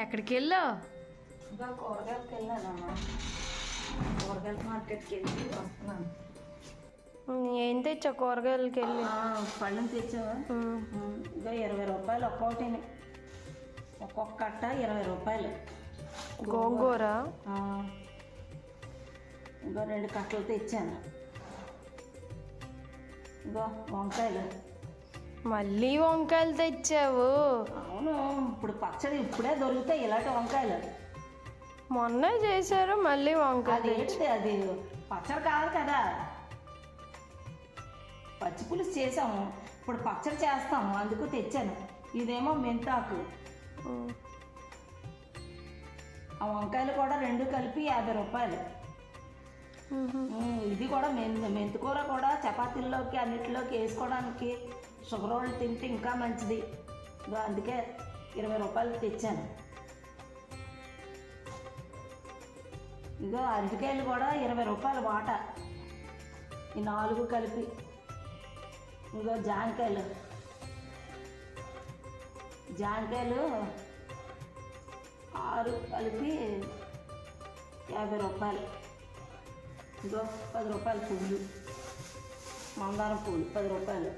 ఎక్కడికి వెళ్ళావు ఇంకా కూరగాయలకి వెళ్ళానమ్మా కూరగాయల మార్కెట్కి వెళ్ళి వస్తున్నాను ఏం తెచ్చావు కూరగాయలకి వెళ్ళి పళ్ళని తెచ్చావా? ఇంకా ఇరవై రూపాయలు ఒక్కొక్కటి ఒక్కొక్క కట్ట ఇరవై రూపాయలు. గోంగూర? ఇంకో రెండు కట్టలు తెచ్చాను. ఇంకో వంకాయలు. మళ్ళీ వంకాయలు తెచ్చావు? అవును ఇప్పుడు పచ్చడి ఇప్పుడే దొరుకుతాయి ఇలాంటి వంకాయలు. మొన్నే చేశారు మళ్ళీ వంకాయలు అది ఏంటి? అది పచ్చడి కాదు కదా. పచ్చి పులుసు చేసాము ఇప్పుడు పచ్చడి చేస్తాము అందుకు తెచ్చాను. ఇదేమో మెంతాకు. ఆ వంకాయలు కూడా రెండు కలిపి యాభై రూపాయలు. ఇది కూడా మెంత మెంతికూర కూడా చపాతీల్లోకి అన్నిటిలోకి వేసుకోవడానికి షుగర్ వాళ్ళు తింటే ఇంకా మంచిది. అందుకే ఇరవై రూపాయలు తెచ్చాను. ఇగో అరటికాయలు కూడా ఇరవై రూపాయలు వాట. ఈ నాలుగు కలిపి. ఇంకో జాంకాయలు. జాంకాయలు ఆరు కలిపి యాభై రూపాయలు. ఇంకో పది రూపాయలు పువ్వులు. మందారం పువ్వులు పది రూపాయలు.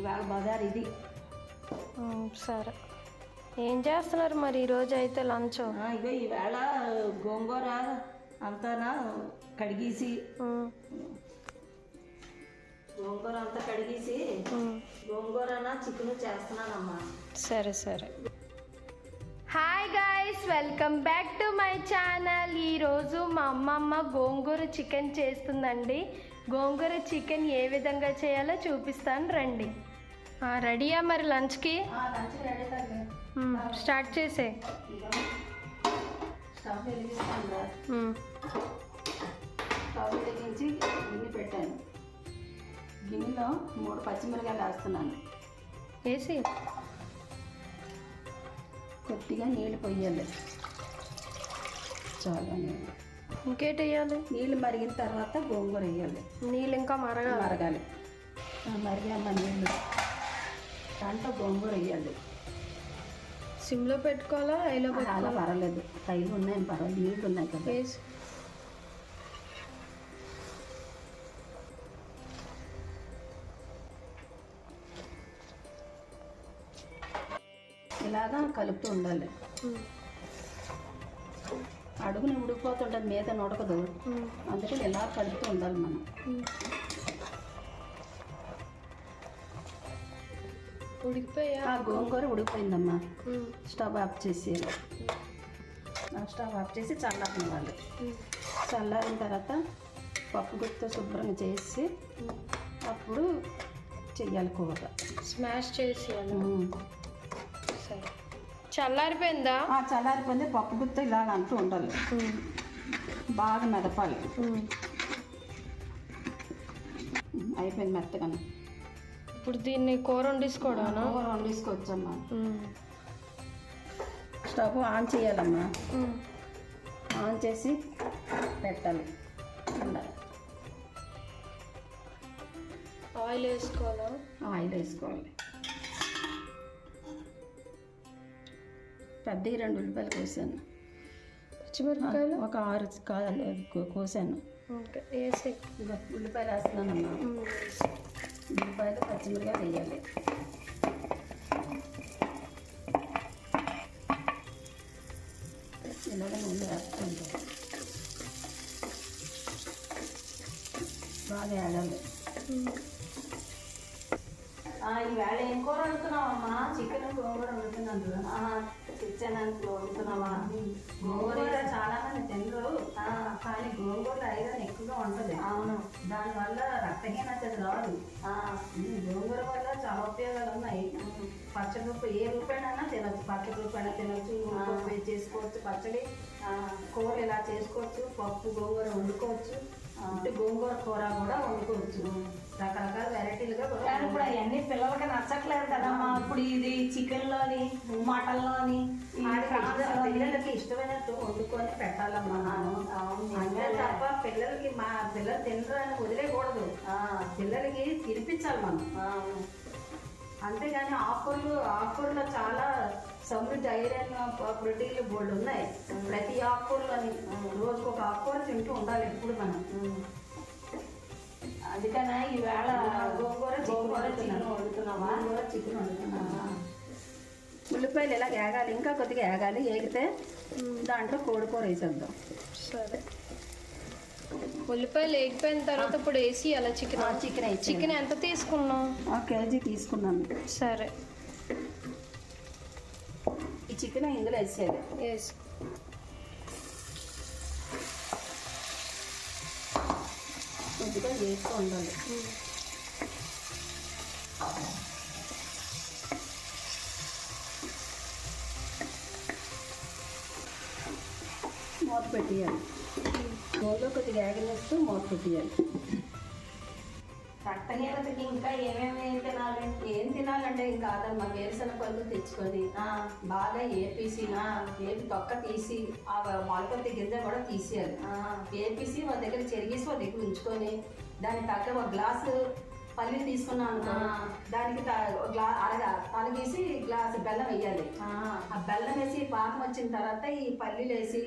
ఇవాళ బజార్ ఇది. సరే. ఏం చేస్తున్నారు మరి ఈరోజు అయితే లంచ్? ఇగో ఈవేళ గోంగూర అంతానా కడిగేసి గోంగూర అంతా కడిగేసి ఉమ్. గోంగూరన చికెన్ చేస్తున్నానమ్మా. సరే సరే. Hi guys welcome back to my channel ఈరోజు మా అమ్మమ్మ గోంగూర చికెన్ చేస్తుందండి. గోంగూర చికెన్ ఏ విధంగా చేయాలో చూపిస్తాను రండి. రెడీయా మరి లంచ్కి? స్టార్ట్ చేసే. స్టవ్ వెలిగించి గిన్నె పెట్టాను. గిన్నెలో మూడు పచ్చిమిరకాయలు వేస్తున్నాను. వేసి. కొద్దిగా నీళ్ళు పొయ్యాలి చాలా నీళ్ళు. ఇంకేటి వేయాలి? నీళ్ళు మరిగిన తర్వాత గోంగూర వేయాలి. నీళ్ళు ఇంకా మరగాలి. మరగాలి. మరిగామ నీళ్ళు. దాంట్లో గోంగూర వేయాలి సిమ్లో పెట్టుకోవాలా? హైలో అలా పర్వాలేదు. కైలు ఉన్నాయి పర్వాలేదు. నీళ్ళు ఉన్నాయి కదా. ఇలాగా కలుపుతూ ఉండాలి. మ్, అడుగుని ఉడికిపోతుంటుంది మీద ఉడకదు మ్, అందుకని ఇలా కలుపుతూ ఉండాలి మనం. ఉడికిపోయా? ఆ గోంగూర ఉడికిపోయిందమ్మా. స్టవ్ ఆఫ్ చేసి. స్టవ్ ఆఫ్ చేసి చల్లారనివ్వాలి. చల్లారిన తర్వాత పప్పు గుత్తో శుభ్రంగా చేసి. అప్పుడు చెయ్యాలి కూర స్మాష్ చేసేయాలి. ఉమ్. సరే. చల్లారిపోయిందా? ఆ చల్లారిపోయింది. పప్పు గుత్త ఇలాగ అంటూ ఉండాలి. బాగా మెదపాలి. అయిపోయింది మెత్తగానే ఇప్పుడు దీన్ని కూర వండేసుకోవడానా? కూర వండేసుకోవచ్చమ్మా. స్టవ్ ఆన్ చేయాలమ్మా. ఆన్ చేసి పెట్టాలి. ఉండాలి. ఆయిల్ వేసుకోవాలా? ఆయిల్ వేసుకోవాలి. పెద్దవి రెండు ఉల్లిపాయలు కోసాను. పచ్చిమిరపకాయలు? ఒక ఆరు కాయలు కో- కోసాను. ఉల్లిపాయలు వేస్తున్నానమ్మా. ఉల్లిపాయలు పచ్చిమిరకాయలు వేయాలి ఇలాగ నూనె వేస్తుంది బాగా వేయాలి ఉమ్. ఈవేళ ఏం కూర వండుతున్నావమ్మా చికెన్ గోంగూర వండుతున్నాను చికెన్ వండుతున్నావా గోంగూర చాలా మంది తినరు కానీ గోంగూర ఐరన్ ఎక్కువగా ఉంటుంది అవును. దానివల్ల రక్తహీనత రాదు. గోంగూర వల్ల చాలా ఉపయోగాలు ఉన్నాయి. పచ్చడిపప్పు ఏ రూపాయనైనా తినొచ్చు పచ్చడి రూపాయన తినొచ్చు చేసుకోవచ్చు పచ్చడి కూర ఇలా చేసుకోవచ్చు పప్పు గోంగూర వండుకోవచ్చు. గోంగూర కూర కూడా వండుకోవచ్చు. రకరకాల వెరైటీలుగా కూడా ఇప్పుడు అవన్నీ పిల్లలకి నచ్చట్లేదు కదమ్మా ఇప్పుడు ఇది చికెన్లోని మటన్లోని పిల్లలకి ఇష్టమైనట్టు వండుకొని పెట్టాలమ్మా అంతే తప్ప పిల్లలకి మా పిల్లలు తినరు అని వదిలేయకూడదు పిల్లలకి తినిపించాలి మనం. అంతేగాని ఆఫర్లు ఆఫర్లో చాలా సమృద్ధి ఐరన్ ప్రోటీన్లు బోల్డ్ ఉన్నాయి. ప్రతి ఆకుకూరలోని రోజుకు ఒక ఆకుకూర తింటూ ఉండాలి ఎప్పుడు మనం. అందుకనే ఈవేళ గోంగూర గోంగూర చికెన్ వండుతున్నావా? గోంగూర చికెన్ వండుతున్నావా ఉల్లిపాయలు ఇలా ఏగాలి ఇంకా కొద్దిగా ఏగాలి ఏగితే దాంట్లో కోడికూర వేసేద్దాం. సరే. ఉల్లిపాయలు వేగిపోయిన తర్వాత ఇప్పుడు వేసి అలా చికెన్ చికెన్ చికెన్ ఎంత తీసుకున్నావు? ఒక కేజీ తీసుకున్నాను. సరే. ఈ చికెన్ ఇందులో వేసేయాలి. వేసి కొద్దిగా వేస్తూ ఉండాలి. మూత పెట్టేయాలి. నూనెలో కొద్దిగా ఏగనిస్తూ మూత పెట్టేయాలి. రక్తహీనతకి ఇంకా ఏమేమి తినాలి? ఏం తినాలంటే ఇంకా అదమ్మా వేరుశనగ పళ్ళు తెచ్చుకొని బాగా ఏపీసి ఏపి తొక్క తీసి ఆ మొలకొత్తి గింజ కూడా తీసేయాలి. ఏపీసి వాళ్ళ దగ్గర చెరిగేసి వాళ్ళ దగ్గర ఉంచుకొని దానికి తగ్గ ఒక గ్లాసు పల్లీలు తీసుకున్నాను. దానికి గ్లా అరగా తలగేసి గ్లాసు బెల్లం వేయాలి. ఆ, బెల్లం వేసి పాకం వచ్చిన తర్వాత ఈ పల్లీలు వేసి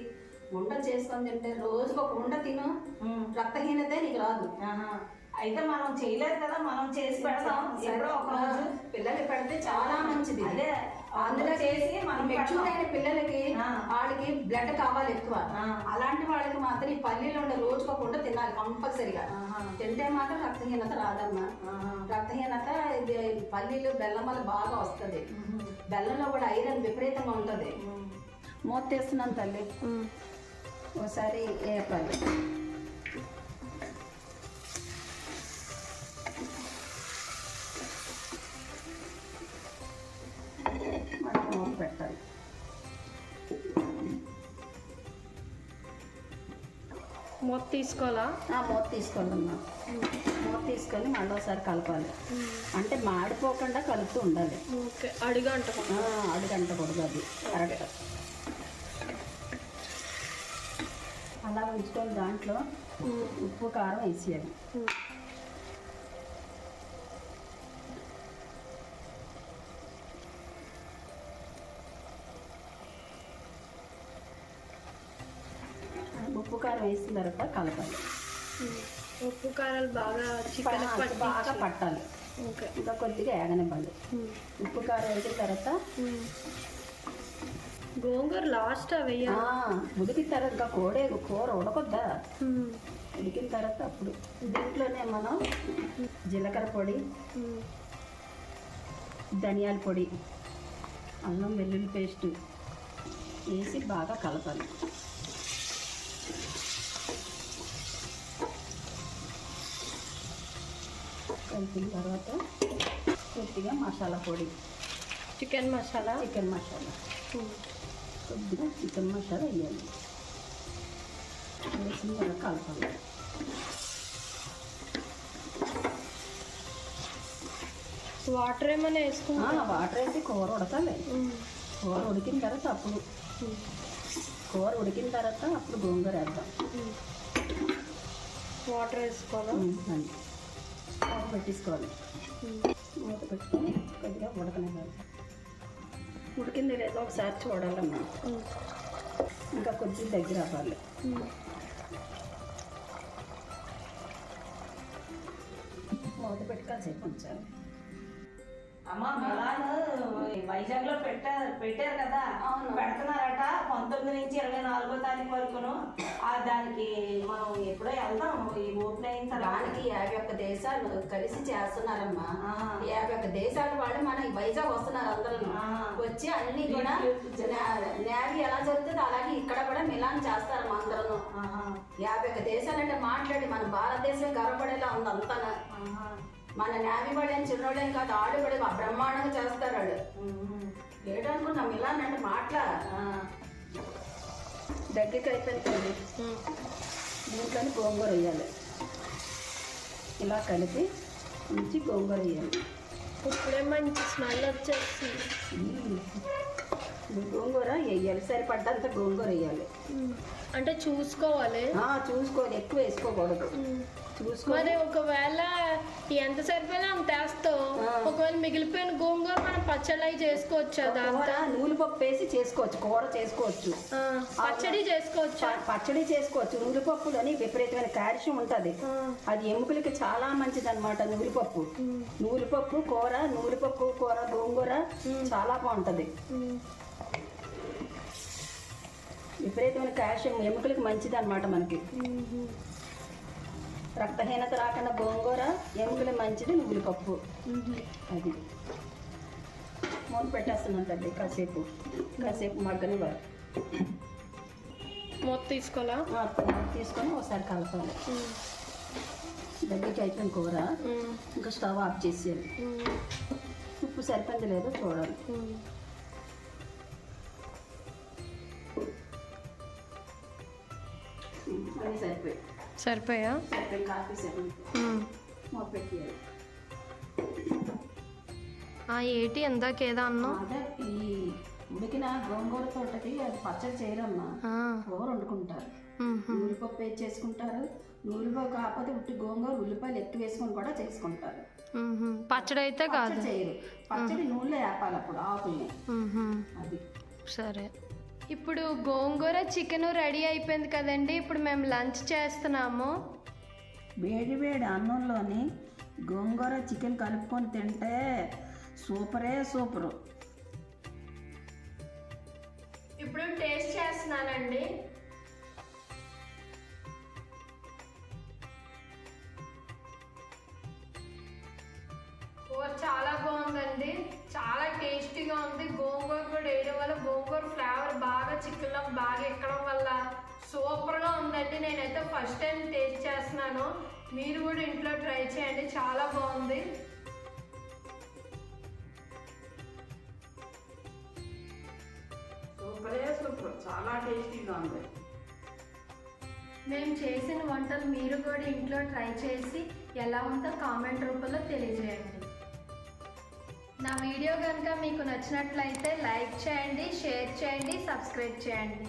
ఉండ చేసుకొని తింటే రోజుకు ఒక ఉండ తిను. రక్తహీనతే నీకు రాదు. అయితే మనం చేయలేదు కదా మనం చేసి పెడతాం ఎప్పుడో ఒక రోజు పిల్లలకి పెడితే చాలా మంచిది. అదే అందులో చేసి మనం మెచ్యూర్. అయిన పిల్లలకి. వాళ్ళకి బ్లడ్ కావాలి ఎక్కువ. అలాంటి వాళ్ళకి మాత్రం ఈ పల్లీలు ఉండే రోజుకోకుండా తినాలి కంపల్సరిగా. తింటే మాత్రం రక్తహీనత రాదమ్మా. రక్తహీనత ఇది పల్లీలు బెల్లం వల్ల బాగా వస్తుంది. బెల్లంలో కూడా ఐరన్ విపరీతంగా ఉంటుంది. మూత తీస్తున్నాను తల్లి. ఒకసారి వేపాలి మనం మూత తీసుకోవాలా? ఆ మూత తీసుకోవాలమ్మా మూత తీసుకొని మళ్ళీ ఒకసారి కలపాలి. అంటే మాడిపోకుండా కలుపుతూ ఉండాలి. ఓకే అడిగా అంటకుండా. ఆ, అడుగంటకూడదు అది. కరెక్ట్ అలా ఉంచుకొని దాంట్లో ఉప్పు కారం వేసేయాలి ఉప్పు తర్వాత కలపాలి. ఉప్పు కారాలు బాగా చికెన్ బాగా పట్టాలి. ఇంకా కొద్దిగా ఏగనివ్వాలి ఉప్పు కారం వేసిన తర్వాత గోంగూర లాస్ట్ ఉడికిన తర్వాత ఇంకా కోడే కూర ఉడకొద్దా? ఉడికిన తర్వాత అప్పుడు దీంట్లోనే మనం జీలకర్ర పొడి ధనియాల పొడి అల్లం వెల్లుల్లి పేస్ట్ వేసి బాగా కలపాలి. కలిపిన తర్వాత కొద్దిగా మసాలా పొడి. చికెన్ మసాలా? చికెన్ మసాలా. కొద్దిగా చికెన్ మసాలా వేయాలి. వేసిన తర్వాత కలపాలి. వాటర్ ఏమైనా వేసుకుంటా? వాటర్ వేసి కూర ఉడకాలి. కూర ఉడికిన తర్వాత అప్పుడు కూర ఉడికిన తర్వాత అప్పుడు గోంగూర వేద్దాం. వాటర్ వేసుకోవాలా? మూత పెట్టేసుకోవాలి మూత పెట్టుకొని కొద్దిగా ఉడకనివ్వాలి. ఉడికింది లేదో ఒకసారి చూడాలమ్మా. ఇంకా కొద్దిగా దగ్గర అవ్వాలి. మూత పెట్టి కాసేపు ఉంచాలి. అమ్మ మిలాన్ వైజాగ్లో పెట్టారు పెట్టారు కదా. అవును. పెడుతున్నారట. పంతొమ్మిది నుంచి ఇరవై నాలుగో తారీఖు వరకును. ఆ దానికి మనం ఎప్పుడో వెళ్దాం. ఈ ఓపెన్ అయిన దానికి యాభై ఒక్క దేశాలు కలిసి చేస్తున్నారమ్మా. యాభై ఒక్క దేశాల వాళ్ళు మన వైజాగ్ వస్తున్నారు అందరూ. వచ్చి అన్ని కూడా నేవీ ఎలా జరుగుతుందో అలాగే ఇక్కడ కూడా మిలాన్ చేస్తారమ్మా అందరూ. యాభై ఒక్క దేశాలంటే మాట్లాడి మన భారతదేశం గర్వపడేలా ఉంది అంతా. మన నేవీ వాడు ఏం చిన్నోడేం కాదు బా- బ్రహ్మాండంగా చేస్తారు వాడు ఏడనుకున్నా మిలాన్ అంటే మాట్లా. దగ్గరికి అయిపోయింది దీంట్లోని గోంగూర వేయాలి. ఇలా కలిపి ఉంచి గోంగూర వేయాలి. ఇప్పుడే మంచి స్మెల్ వచ్చేస్తుంది. ఈ గోంగూర వేయాలి. సరిపడ్డంత గోంగూర వేయాలి. అంటే చూసుకోవాలి. చూసుకోవాలి. ఎక్కువ వేసుకోకూడదు. మరి ఒకవేళ ఎంత సరిపోయినా అంత వేస్తావు. ఒకవేళ మిగిలిపోయిన గోంగూర మనం పచ్చడి చేసుకోవచ్చు నూనె పప్పు వేసి చేసుకోవచ్చు కూర చేసుకోవచ్చు. పచ్చడి చేసుకోవచ్చా? పచ్చడి చేసుకోవచ్చు నూనెపప్పులోని విపరీతమైన కాల్షియం ఉంటుంది. అది ఎముకలకి చాలా మంచిది అనమాట నూనెపప్పు నూనెపప్పు కూర నూనెపప్పు కూర గోంగూర చాలా బాగుంటుంది. విపరీతమైన కాల్షియం ఎముకలకి మంచిది అనమాట మనకి. రక్తహీనత రాకుండా గోంగూర ఎముకలు మంచిది నువ్వులపప్పు ఉమ్. అది మూత పెట్టేస్తున్నాను తల్లి కాసేపు కాసేపు మగ్గనివ్వాలి మూత తీసుకోవాలా ఆ, తీసుకొని ఒకసారి కలపాలి. దగ్గరికి అయిపోయిన కూర. ఇంకా స్టవ్ ఆఫ్ చేసేయాలి ఉమ్. ఉప్పు సరిపోయింది లేదో చూడాలి సరిపోయి సరిపోయా? ఆ ఏటి ఎందాక ఏదో అన్నావు? అదే ఈ ఉడికిన గోంగూర తోటకి అది పచ్చడి చేయరమ్మా. కూర వండుకుంటారు. ఉమ్. నూనెపప్పు వేసి చేసుకుంటారు? నూనెపప్పు కాకపోతే ఉట్టి గోంగూర ఉల్లిపాయలు ఎక్కువ వేసుకొని కూడా చేసుకుంటారు. పచ్చడి అయితే కాదు. పచ్చడి చేయరు. పచ్చడి నూనెలో వేపాలి అప్పుడు ఆకుల్ని. అది. సరే. ఇప్పుడు గోంగూర చికెన్ రెడీ అయిపోయింది కదండి. ఇప్పుడు మేము లంచ్ చేస్తున్నాము. వేడి వేడి అన్నంలోని గోంగూర చికెన్ కలుపుకొని తింటే సూపరే సూపరు. ఇప్పుడు టేస్ట్ చేస్తున్నానండి. మీరు కూడా ఇంట్లో ట్రై చేయండి చాలా బాగుంది. సూపరే సూపర్. చాలా టేస్టీగా ఉంది. మేము చేసిన వంటలు మీరు కూడా ఇంట్లో ట్రై చేసి ఎలా ఉందో కామెంట్ రూపంలో తెలియజేయండి. నా వీడియో కనుక మీకు నచ్చినట్లయితే లైక్ చేయండి షేర్ చేయండి సబ్స్క్రైబ్ చేయండి.